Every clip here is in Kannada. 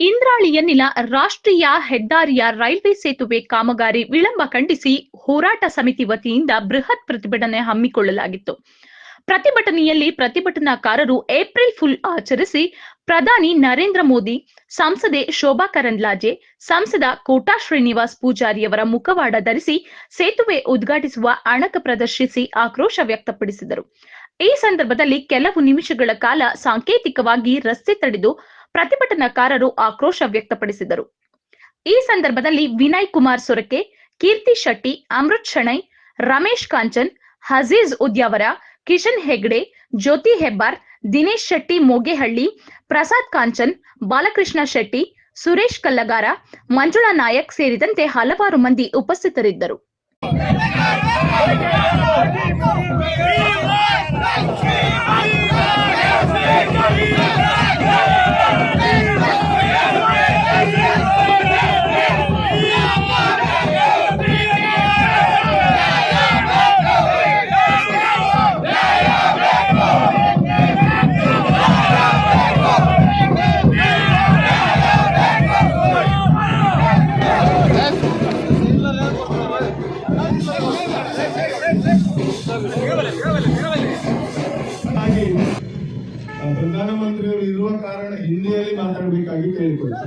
ಇಂದ್ರಾಳಿಯನ್ನಿನ ರಾಷ್ಟ್ರೀಯ ಹೆದ್ದಾರಿಯ ರೈಲ್ವೆ ಸೇತುವೆ ಕಾಮಗಾರಿ ವಿಳಂಬ ಖಂಡಿಸಿ ಹೋರಾಟ ಸಮಿತಿ ವತಿಯಿಂದ ಬೃಹತ್ ಪ್ರತಿಭಟನೆ ಹಮ್ಮಿಕೊಳ್ಳಲಾಗಿತ್ತು. ಪ್ರತಿಭಟನೆಯಲ್ಲಿ ಪ್ರತಿಭಟನಾಕಾರರು ಏಪ್ರಿಲ್ ಫುಲ್ ಆಚರಿಸಿ ಪ್ರಧಾನಿ ನರೇಂದ್ರ ಮೋದಿ, ಸಂಸದೆ ಶೋಭಾ ಕರಂದ್ಲಾಜೆ, ಸಂಸದ ಕೋಟಾ ಶ್ರೀನಿವಾಸ್ ಪೂಜಾರಿಯವರ ಮುಖವಾಡ ಧರಿಸಿ ಸೇತುವೆ ಉದ್ಘಾಟಿಸುವ ಅಣಕ ಪ್ರದರ್ಶಿಸಿ ಆಕ್ರೋಶ ವ್ಯಕ್ತಪಡಿಸಿದರು. ಈ ಸಂದರ್ಭದಲ್ಲಿ ಕೆಲವು ನಿಮಿಷಗಳ ಕಾಲ ಸಾಂಕೇತಿಕವಾಗಿ ರಸ್ತೆ ತಡೆದು ಪ್ರತಿಭಟನಾಕಾರರು ಆಕ್ರೋಶ ವ್ಯಕ್ತಪಡಿಸಿದರು. ಈ ಸಂದರ್ಭದಲ್ಲಿ ವಿನಯ್ ಕುಮಾರ್ ಸೊರಕೆ, ಕೀರ್ತಿ ಶೆಟ್ಟಿ, ಅಮೃತ್ ಶಣೈ, ರಮೇಶ್ ಕಾಂಚನ್, ಹಜೀಜ್ ಉದ್ಯಾವರ ಕಿಶನ್ ಹೆಗ್ಡೆ, ಜ್ಯೋತಿ ಹೆಬ್ಬಾರ್, ದಿನೇಶ್ ಶೆಟ್ಟಿ ಮೋಗೇಹಳ್ಳಿ, ಪ್ರಸಾದ್ ಕಾಂಚನ್, ಬಾಲಕೃಷ್ಣ ಶೆಟ್ಟಿ, ಸುರೇಶ್ ಕಲ್ಲಗಾರ, ಮಂಜುಳಾ ನಾಯಕ್ ಸೇರಿದಂತೆ ಹಲವಾರು ಮಂದಿ ಉಪಸ್ಥಿತರಿದ್ದರು. ಆ, ಪ್ರಧಾನಮಂತ್ರಿಯವರು ಇರುವ ಕಾರಣ ಹಿಂದಿಯಲ್ಲಿ ಮಾತಾಡಬೇಕಾಗಿ ಕೇಳಿಕೊಳ್ಳಿ.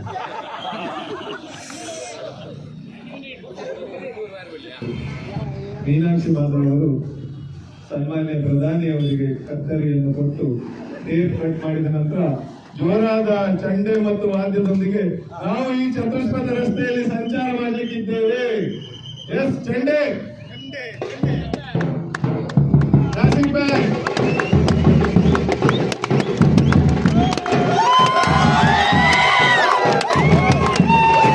ಮೀನಾಕ್ಷಿ ಅವರು ಸನ್ಮಾನ್ಯ ಪ್ರಧಾನಿಯವರಿಗೆ ಕತ್ತರಿಯನ್ನು ಕೊಟ್ಟು ಟೇಪ್ ಕಟ್ ಮಾಡಿದ ನಂತರ ಜೋರಾದ ಚಂಡೆ ಮತ್ತು ವಾದ್ಯದೊಂದಿಗೆ ನಾವು ಈ ಚತುಷ್ಪಥ ರಸ್ತೆಯಲ್ಲಿ ಸಂಚಾರ ಮಾಡಲಿಕ್ಕಿದ್ದೇವೆ. ಎಸ್ ಚಂಡೆ.